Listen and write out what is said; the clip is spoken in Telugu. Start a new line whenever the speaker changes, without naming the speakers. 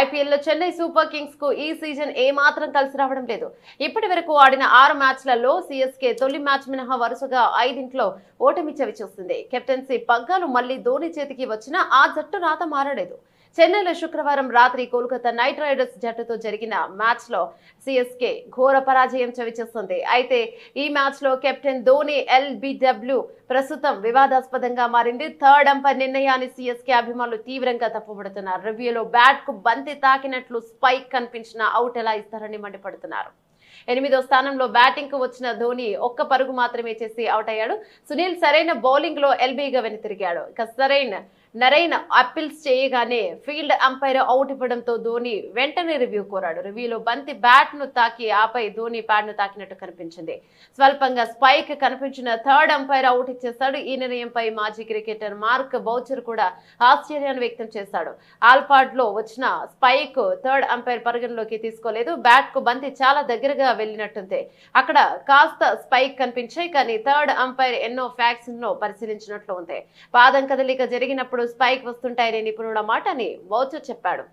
ఐపీఎల్లో చెన్నై సూపర్ కింగ్స్కు ఈ సీజన్ ఏ మాత్రం కలిసి రావడం లేదు. ఇప్పటి వరకు ఆడిన ఆరు మ్యాచ్లలో సిఎస్కే తొలి మ్యాచ్ మినహా వరుసగా ఐదింట్లో ఓటమి చవి చూస్తుంది కెప్టెన్సీ పగ్గాలు మళ్ళీ ధోని చేతికి వచ్చినా ఆ జట్టు రాత మారలేదు. చెన్నైలో శుక్రవారం రాత్రి కోల్కతా నైట్ రైడర్స్ జట్టుతో జరిగిన మ్యాచ్లో సిఎస్కే ఘోర పరాజయం చవిచేస్తుంది. అయితే ఈ మ్యాచ్లో కెప్టెన్ ధోని ఎల్బిడబ్ల్యూ ప్రస్తుతం వివాదాస్పదంగా మారింది. థర్డ్ అంపైర్ నిర్ణయాన్ని సిఎస్కే అభిమానులు తీవ్రంగా తప్పుపడుతున్నారు రివ్యూలో బ్యాట్కు బంతి తాకినట్లు స్పైక్ కనిపించిన అవుట్ ఎలా ఇస్తారని మండిపడుతున్నారు. ఎనిమిదో స్థానంలో బ్యాటింగ్కు వచ్చిన ధోని ఒక్క పరుగు మాత్రమే చేసి అవుట్ అయ్యాడు. సునీల్ సరైన బౌలింగ్లో ఎల్బీగా వెనుతిరిగాడు. ఇక సరైన నరైన్ అప్పీల్స్ చేయగానే ఫీల్డ్ అంపైర్ అవుట్ ఇవ్వడంతో ధోని వెంటనే రివ్యూ కోరాడు. రివ్యూలో బంతి బ్యాట్ను తాకి ఆపై ధోని ప్యాడ్ను తాకినట్టు కనిపించింది. స్వల్పంగా స్పైక్ కనిపించిన థర్డ్ అంపైర్ అవుట్ ఇచ్చేశాడు. ఈ నిర్ణయంపై మాజీ క్రికెటర్ మార్క్ బౌచర్ కూడా ఆశ్చర్యాన్ని వ్యక్తం చేశాడు. ఆల్పాడ్లో వచ్చిన స్పైక్ థర్డ్ అంపైర్ పరిగణలోకి తీసుకోలేదు. బ్యాట్కు బంతి చాలా దగ్గరగా వెళ్ళినట్టుంది. అక్కడ కాస్త స్పైక్ కనిపించాయి కానీ థర్డ్ అంపైర్ ఎన్నో ఫ్యాక్స్ను పరిశీలించినట్లు ఉంది పాదం కదలిక జరిగినప్పుడు స్పైక్ వస్తుంటాయని నిపుణుల మాట అని చెప్పాడు.